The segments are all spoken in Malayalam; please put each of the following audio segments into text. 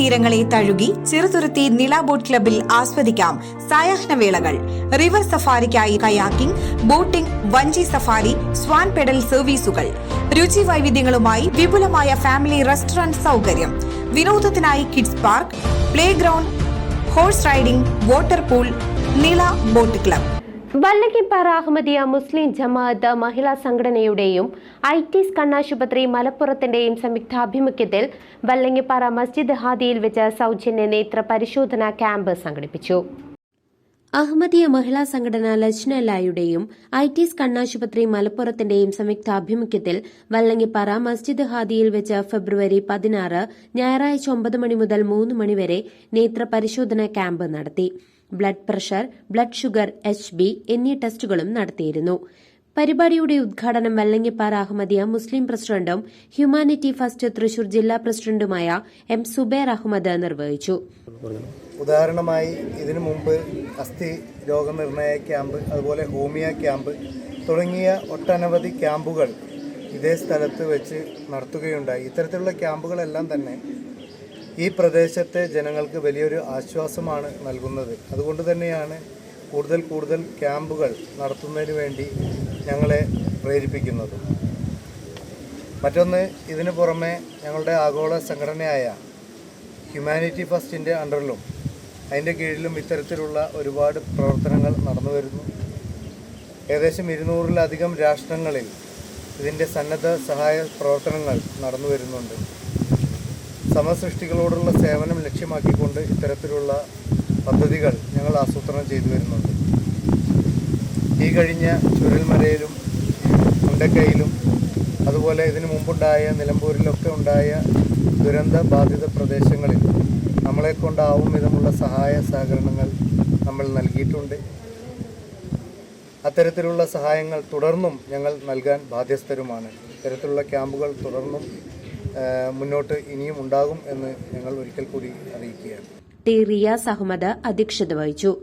തീരങ്ങളെ തഴുകി ചെറുതുരുത്തി നില ബോട്ട് ക്ലബിൽ ആസ്വദിക്കാം സായാഹ്നവേളകൾ റിവർ സഫാരിക്കായി കയാക്കിംഗ് ബോട്ടിംഗ് വഞ്ചി സഫാരി സ്വാൻ പെഡൽ സർവീസുകൾ. രുചി വൈവിധ്യങ്ങളുമായി വിപുലമായ ഫാമിലി റെസ്റ്റോറന്റ് സൗകര്യം. വിനോദത്തിനായി kids park play ground horse riding water pool Nila boat club. Vallakippara Ahmadiyya Muslim Jamaat മഹിളാ സംഘടനയുടെയും ഐ ടി കണ്ണാശുപത്രി മലപ്പുറത്തിന്റെയും സംയുക്താഭിമുഖ്യത്തിൽ വല്ലങ്ങിപ്പാറ മസ്ജിദ് ഹാദിയിൽ വെച്ച് സൗജന്യ നേത്ര പരിശോധന ക്യാമ്പ് സംഘടിപ്പിച്ചു. അഹമ്മദിയ മഹിളാ സംഘടന ലജ്ന ലായുടെയും ഐ ടിസ് കണ്ണാശുപത്രി മലപ്പുറത്തിന്റെയും സംയുക്താഭിമുഖ്യത്തിൽ വല്ലങ്ങിപ്പാറ മസ്ജിദ് ഹാദിയിൽ വെച്ച് ഫെബ്രുവരി പതിനാറ് ഞായറാഴ്ച ഒമ്പത് മണി മുതൽ മൂന്ന് മണിവരെ നേത്ര പരിശോധന ക്യാമ്പ് നടത്തി. Blood pressure blood sugar H B എന്നീ ടെസ്റ്റുകളും നടത്തിയിരുന്നു. പരിപാടിയുടെ ഉദ്ഘാടനം വല്ലങ്ങിപ്പാറ അഹമ്മദിയ മുസ്ലിം പ്രസിഡന്റും ഹ്യൂമാനിറ്റി ഫസ്റ്റ് തൃശൂർ ജില്ലാ പ്രസിഡന്റുമായ എം സുബേർ അഹമ്മദ് നിർവഹിച്ചു. ഉദാഹരണമായി ഇതിനു മുമ്പ് അസ്ഥി രോഗനിർണയ ക്യാമ്പ് അതുപോലെ ഹോമിയ ക്യാമ്പ് തുടങ്ങിയ ഒട്ടനവധി ക്യാമ്പുകൾ ഇതേ സ്ഥലത്ത് വെച്ച് നടത്തുകയുണ്ടായി. ഇത്തരത്തിലുള്ള ക്യാമ്പുകളെല്ലാം തന്നെ ഈ പ്രദേശത്തെ ജനങ്ങൾക്ക് വലിയൊരു ആശ്വാസമാണ് നൽകുന്നത്. അതുകൊണ്ട് തന്നെയാണ് കൂടുതൽ കൂടുതൽ ക്യാമ്പുകൾ നടത്തുന്നതിന് വേണ്ടി ഞങ്ങളെ പ്രേരിപ്പിക്കുന്നത്. മറ്റൊന്ന് ഇതിനു പുറമെ ഞങ്ങളുടെ ആഗോള സംഘടനയായ ഹ്യൂമാനിറ്റി ഫസ്റ്റിന്റെ അണ്ടറിലും അതിന്റെ കീഴിലും ഇത്തരത്തിലുള്ള ഒരുപാട് പ്രവർത്തനങ്ങൾ നടന്നു വരുന്നു. ഏകദേശം ഇരുന്നൂറിലധികം രാഷ്ട്രങ്ങളിൽ ഇതിന്റെ സന്നദ്ധ സഹായ പ്രവർത്തനങ്ങൾ നടന്നു വരുന്നുണ്ട്. സമസൃഷ്ടികളോടുള്ള സേവനം ലക്ഷ്യമാക്കിക്കൊണ്ട് ഇത്തരത്തിലുള്ള പദ്ധതികൾ ഞങ്ങൾ ആസൂത്രണം ചെയ്തു വരുന്നുണ്ട്. ഈ കഴിഞ്ഞ ചുരൽമലയിലും മുണ്ടക്കയിലും അതുപോലെ ഇതിനു മുമ്പുണ്ടായ നിലമ്പൂരിലൊക്കെ ഉണ്ടായ ദുരന്ത ബാധിത പ്രദേശങ്ങളിൽ നമ്മളെ കൊണ്ടാവും വിധമുള്ള സഹായ സഹകരണങ്ങൾ നമ്മൾ നൽകിയിട്ടുണ്ട്. അത്തരത്തിലുള്ള സഹായങ്ങൾ തുടർന്നും ഞങ്ങൾ നൽകാൻ ബാധ്യസ്ഥരുമാണ്. ഇത്തരത്തിലുള്ള ക്യാമ്പുകൾ തുടർന്നും മുന്നോട്ട് ഇനിയും ഉണ്ടാകും എന്ന് ഞങ്ങൾ ഒരിക്കൽ കൂടി അറിയിക്കുകയാണ്. ടി റിയാസ് അഹമ്മദ് അധ്യക്ഷത വഹിച്ചു.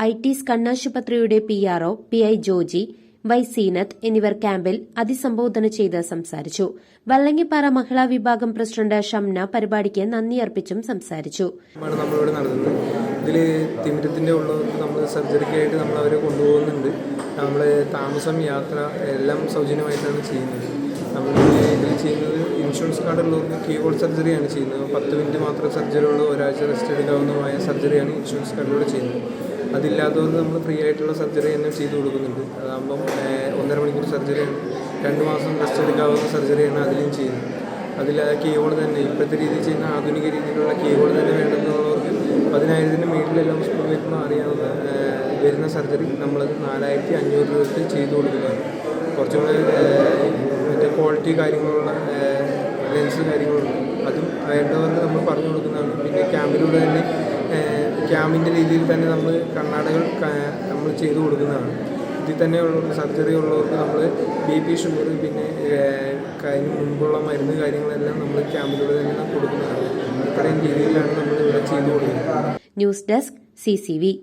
I T കണ്ണാശുപത്രിയുടെ P R O P I Joji Y Seenath എന്നിവർ ക്യാമ്പിൽ അതിസംബോധന ചെയ്ത് സംസാരിച്ചു. വല്ലങ്ങിപ്പാറ മഹിളാ വിഭാഗം പ്രസിഡന്റ് ഷംന പരിപാടിക്ക് നന്ദി അർപ്പിച്ചും സംസാരിച്ചു. നമ്മളിവിടെ നടത്തുന്നത്. ഇതിൽ തിമിരത്തിന്റെ ഉള്ളവർക്ക് നമ്മൾ സർജറിക്കായിട്ട് നമ്മൾ അവരെ കൊണ്ടുപോകുന്നുണ്ട്. നമ്മൾ താമസം യാത്ര എല്ലാം സൗജന്യമായിട്ടാണ് ചെയ്യുന്നത്. നമ്മൾ ചെയ്യുന്നത് ഇൻഷുറൻസ് കാർഡ് ഉള്ളവർക്ക് കീ ഹോൾ സർജറിയാണ് ചെയ്യുന്നത്. പത്ത് മിനിറ്റ് മാത്രം സർജറി ഉള്ള ഒരാഴ്ച റെസ്റ്റ് എടുക്കാവുന്നതുമായ സർജറിയാണ് ഇൻഷുറൻസ് കാർഡിലൂടെ ചെയ്യുന്നത്. അതില്ലാത്തവർക്ക് നമ്മൾ ഫ്രീ ആയിട്ടുള്ള സർജറി തന്നെ ചെയ്തു കൊടുക്കുന്നുണ്ട്. അതാകുമ്പം ഒന്നര മണിക്കൂർ സർജറിയാണ് രണ്ട് മാസം റെസ്റ്റ് എടുക്കാവുന്ന സർജറിയാണ് അതിലും ചെയ്യുന്നത്. അതിൽ കീബോർഡ് തന്നെ ഇപ്പോഴത്തെ രീതിയിൽ ചെയ്യുന്ന ആധുനിക രീതിയിലുള്ള കീബോർഡ് തന്നെ വേണമെന്നുള്ളവർക്ക് പതിനായിരത്തിന് മേളിലെല്ലാം വരുമ്പോൾ അറിയാവുന്ന വരുന്ന സർജറി നമ്മൾ നാലായിരത്തി അഞ്ഞൂറ് രൂപയ്ക്ക് ചെയ്തു കൊടുക്കുന്നതാണ് കുറച്ചും കൂടെ ആ, മറ്റേ ക്വാളിറ്റി കാര്യങ്ങളുള്ള ലെൻസ് കാര്യങ്ങളുണ്ട്. അതും വേണ്ടവർക്ക് നമ്മൾ പറഞ്ഞു കൊടുക്കുന്നതാണ്. പിന്നെ ക്യാമ്പിലൂടെ തന്നെ ക്യാമ്പിന്റെ രീതിയിൽ തന്നെ നമ്മൾ കണ്ണാടകൾ നമ്മൾ ചെയ്തു കൊടുക്കുന്നതാണ്. ഇതിൽ തന്നെ ഉള്ള സർജറി ഉള്ളവർക്ക് നമ്മൾ ബി പി ഷുഗർ പിന്നെ കാര്യം മുൻപുള്ള മരുന്ന് കാര്യങ്ങളെല്ലാം നമ്മൾ ക്യാമ്പിലൂടെ തന്നെ കൊടുക്കുന്നതാണ്. ഇത്രയും രീതിയിലാണ് നമ്മൾ ഇവിടെ ചെയ്തു കൊടുക്കുന്നത്. News desk C